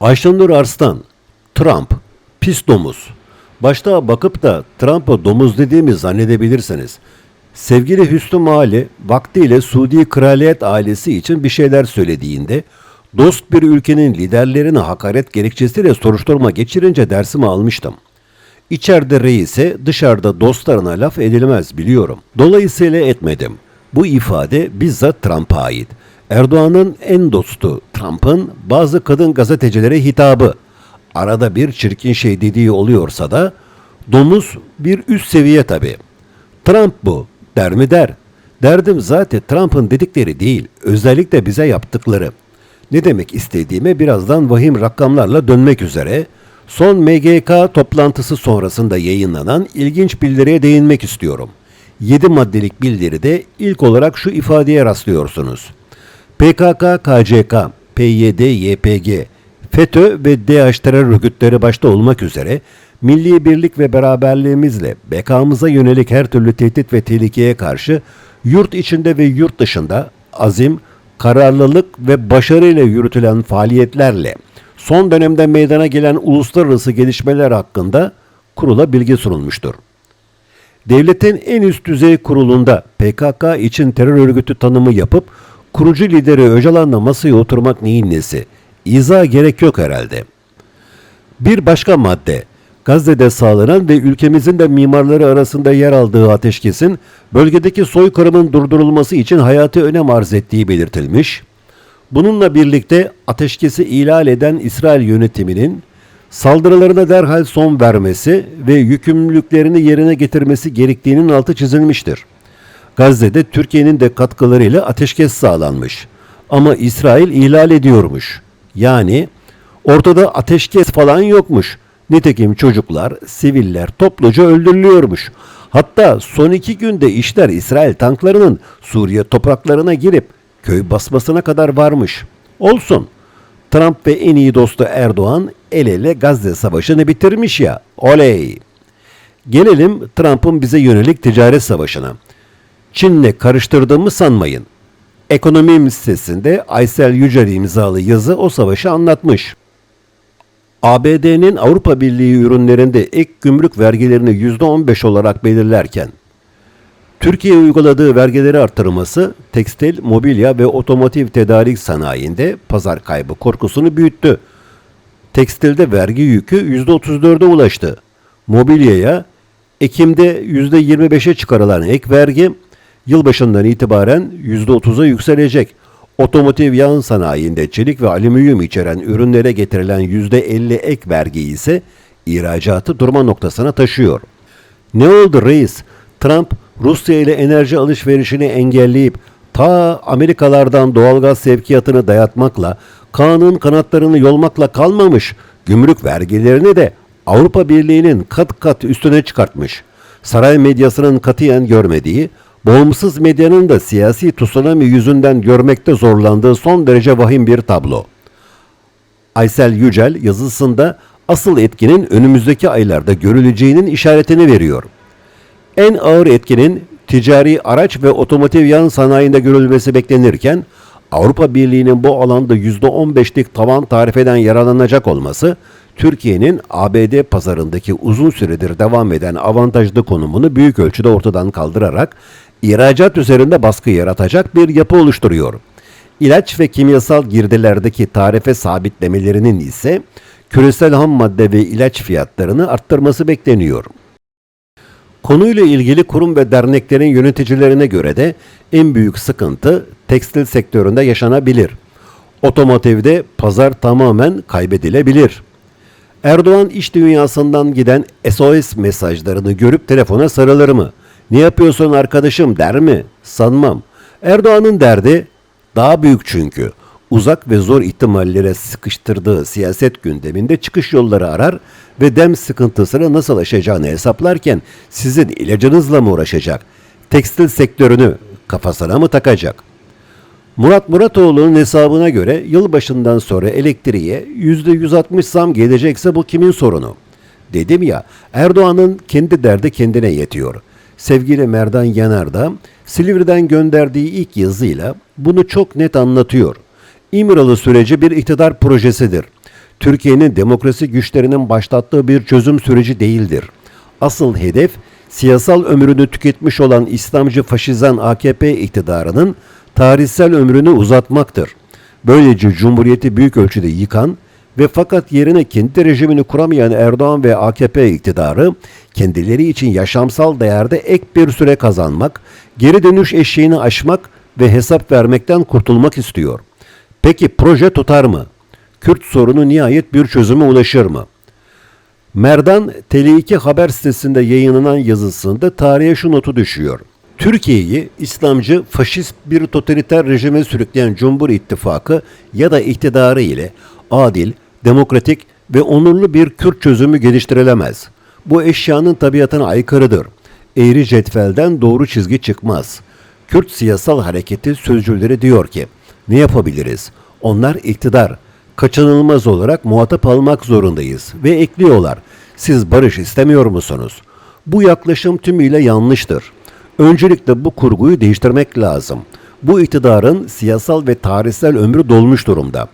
Ayşenur Arslan, Trump, pis domuz. Başta bakıp da Trump'a domuz dediğimi zannedebilirsiniz. Sevgili Hüsnü Mali vaktiyle Suudi kraliyet ailesi için bir şeyler söylediğinde dost bir ülkenin liderlerine hakaret gerekçesiyle soruşturma geçirince dersimi almıştım. İçeride reise dışarıda dostlarına laf edilmez biliyorum. Dolayısıyla etmedim. Bu ifade bizzat Trump'a ait. Erdoğan'ın en dostu Trump'ın bazı kadın gazetecilere hitabı. Arada bir çirkin şey dediği oluyorsa da domuz bir üst seviye tabii. Trump bu der mi der. Derdim zaten Trump'ın dedikleri değil, özellikle bize yaptıkları. Ne demek istediğime birazdan vahim rakamlarla dönmek üzere son MGK toplantısı sonrasında yayınlanan ilginç bildiriye değinmek istiyorum. 7 maddelik bildiride ilk olarak şu ifadeye rastlıyorsunuz. PKK, KCK, PYD, YPG, FETÖ ve DH terör örgütleri başta olmak üzere milli birlik ve beraberliğimizle bekamıza yönelik her türlü tehdit ve tehlikeye karşı yurt içinde ve yurt dışında azim, kararlılık ve başarıyla yürütülen faaliyetlerle son dönemde meydana gelen uluslararası gelişmeler hakkında kurula bilgi sunulmuştur. Devletin en üst düzey kurulunda PKK için terör örgütü tanımı yapıp kurucu lideri Öcalan'la masaya oturmak neyin nesi? İzah gerek yok herhalde. Bir başka madde, Gazze'de sağlanan ve ülkemizin de mimarları arasında yer aldığı ateşkesin bölgedeki soykırımın durdurulması için hayati önem arz ettiği belirtilmiş. Bununla birlikte ateşkesi ihlal eden İsrail yönetiminin saldırılarına derhal son vermesi ve yükümlülüklerini yerine getirmesi gerektiğinin altı çizilmiştir. Gazze'de Türkiye'nin de katkılarıyla ateşkes sağlanmış. Ama İsrail ihlal ediyormuş. Yani ortada ateşkes falan yokmuş. Nitekim çocuklar, siviller topluca öldürülüyormuş. Hatta son iki günde işler İsrail tanklarının Suriye topraklarına girip köy basmasına kadar varmış. Olsun. Trump ve en iyi dostu Erdoğan el ele Gazze savaşını bitirmiş ya. Oley. Gelelim Trump'ın bize yönelik ticaret savaşına. Çin'le karıştırdığımı sanmayın. Ekonomim sitesinde Aysel Yücel imzalı yazı o savaşı anlatmış. ABD'nin Avrupa Birliği ürünlerinde ek gümrük vergilerini %15 olarak belirlerken, Türkiye uyguladığı vergileri artırması tekstil, mobilya ve otomotiv tedarik sanayinde pazar kaybı korkusunu büyüttü. Tekstilde vergi yükü %34'e ulaştı. Mobilyaya Ekim'de %25'e çıkarılan ek vergi yılbaşından itibaren %30'a yükselecek. Otomotiv yağın sanayinde çelik ve alüminyum içeren ürünlere getirilen %50 ek vergi ise ihracatı durma noktasına taşıyor. Ne oldu reis? Trump Rusya ile enerji alışverişini engelleyip ta Amerikalardan doğalgaz sevkiyatını dayatmakla, Kaan'ın kanatlarını yolmakla kalmamış, gümrük vergilerini de Avrupa Birliği'nin kat kat üstüne çıkartmış. Saray medyasının katiyen görmediği, bağımsız medyanın da siyasi tsunami yüzünden görmekte zorlandığı son derece vahim bir tablo. Aysel Yücel yazısında asıl etkinin önümüzdeki aylarda görüleceğinin işaretini veriyor. En ağır etkinin ticari araç ve otomotiv yan sanayinde görülmesi beklenirken Avrupa Birliği'nin bu alanda %15'lik tavan tarifeden yararlanacak olması Türkiye'nin ABD pazarındaki uzun süredir devam eden avantajlı konumunu büyük ölçüde ortadan kaldırarak ihracat üzerinde baskı yaratacak bir yapı oluşturuyor. İlaç ve kimyasal girdilerdeki tarife sabitlemelerinin ise küresel ham madde ve ilaç fiyatlarını arttırması bekleniyor. Konuyla ilgili kurum ve derneklerin yöneticilerine göre de en büyük sıkıntı tekstil sektöründe yaşanabilir. Otomotivde pazar tamamen kaybedilebilir. Erdoğan iş dünyasından giden SOS mesajlarını görüp telefona sarılır mı? Ne yapıyorsun arkadaşım der mi? Sanmam. Erdoğan'ın derdi daha büyük çünkü. Uzak ve zor ihtimallere sıkıştırdığı siyaset gündeminde çıkış yolları arar ve dem sıkıntısını nasıl aşacağını hesaplarken sizin ilacınızla mı uğraşacak? Tekstil sektörünü kafasına mı takacak? Murat Muratoğlu'nun hesabına göre yılbaşından sonra elektriğe %160 zam gelecekse bu kimin sorunu? Dedim ya Erdoğan'ın kendi derdi kendine yetiyor. Sevgili Merdan Yanar da Silivri'den gönderdiği ilk yazıyla bunu çok net anlatıyor. İmralı süreci bir iktidar projesidir. Türkiye'nin demokrasi güçlerinin başlattığı bir çözüm süreci değildir. Asıl hedef siyasal ömrünü tüketmiş olan İslamcı faşizan AKP iktidarının tarihsel ömrünü uzatmaktır. Böylece Cumhuriyeti büyük ölçüde yıkan ve fakat yerine kendi rejimini kuramayan Erdoğan ve AKP iktidarı kendileri için yaşamsal değerde ek bir süre kazanmak, geri dönüş eşiğini aşmak ve hesap vermekten kurtulmak istiyor. Peki proje tutar mı? Kürt sorunu nihayet bir çözüme ulaşır mı? Merdan Tele2 haber sitesinde yayınlanan yazısında tarihe şu notu düşüyor. Türkiye'yi İslamcı, faşist bir totaliter rejime sürükleyen Cumhur İttifakı ya da iktidarı ile adil, demokratik ve onurlu bir Kürt çözümü geliştirilemez. Bu eşyanın tabiatına aykırıdır. Eğri cetvelden doğru çizgi çıkmaz. Kürt siyasal hareketi sözcüleri diyor ki, ne yapabiliriz? Onlar iktidar, kaçınılmaz olarak muhatap almak zorundayız ve ekliyorlar. Siz barış istemiyor musunuz? Bu yaklaşım tümüyle yanlıştır. Öncelikle bu kurguyu değiştirmek lazım. Bu iktidarın siyasal ve tarihsel ömrü dolmuş durumda.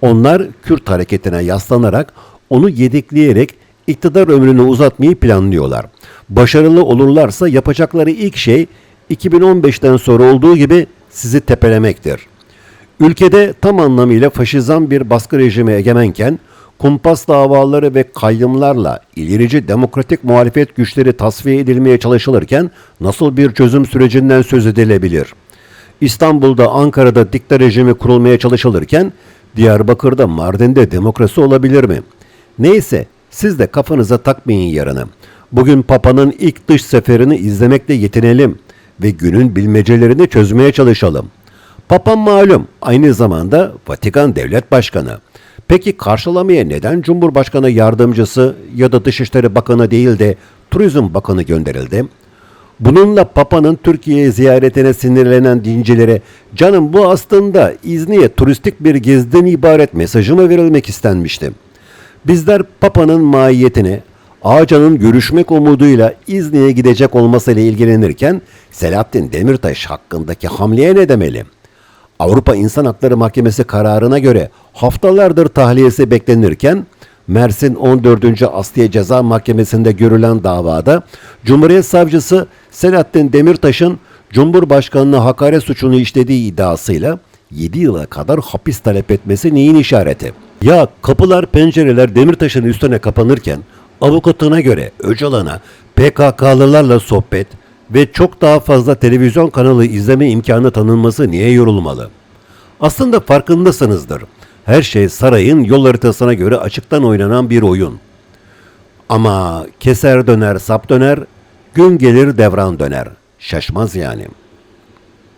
Onlar Kürt hareketine yaslanarak onu yedekleyerek iktidar ömrünü uzatmayı planlıyorlar. Başarılı olurlarsa yapacakları ilk şey 2015'ten sonra olduğu gibi sizi tepelemektir. Ülkede tam anlamıyla faşizan bir baskı rejimi egemenken kumpas davaları ve kayyımlarla ilerici demokratik muhalefet güçleri tasfiye edilmeye çalışılırken nasıl bir çözüm sürecinden söz edilebilir? İstanbul'da, Ankara'da dikta rejimi kurulmaya çalışılırken Diyarbakır'da, Mardin'de demokrasi olabilir mi? Neyse, siz de kafanıza takmayın yarını. Bugün Papa'nın ilk dış seferini izlemekle yetinelim ve günün bilmecelerini çözmeye çalışalım. Papa malum aynı zamanda Vatikan Devlet Başkanı. Peki karşılamaya neden Cumhurbaşkanı Yardımcısı ya da Dışişleri Bakanı değil de Turizm Bakanı gönderildi? Bununla Papa'nın Türkiye ziyaretine sinirlenen dincilere canım bu aslında İzni'ye turistik bir geziden ibaret mesajı mı verilmek istenmişti? Bizler Papa'nın mahiyetini, Ağca'nın görüşmek umuduyla İzni'ye gidecek olmasıyla ilgilenirken Selahattin Demirtaş hakkındaki hamleye ne demeli? Avrupa İnsan Hakları Mahkemesi kararına göre haftalardır tahliyesi beklenirken Mersin 14. Asliye Ceza Mahkemesi'nde görülen davada Cumhuriyet Savcısı Selahattin Demirtaş'ın Cumhurbaşkanlığı hakaret suçunu işlediği iddiasıyla 7 yıla kadar hapis talep etmesi neyin işareti? Ya kapılar pencereler Demirtaş'ın üstüne kapanırken avukatına göre Öcalan'a PKK'lılarla sohbet ve çok daha fazla televizyon kanalı izleme imkanı tanınması niye yorulmalı? Aslında farkındasınızdır. Her şey sarayın yol haritasına göre açıktan oynanan bir oyun. Ama keser döner sap döner, gün gelir devran döner. Şaşmaz yani.''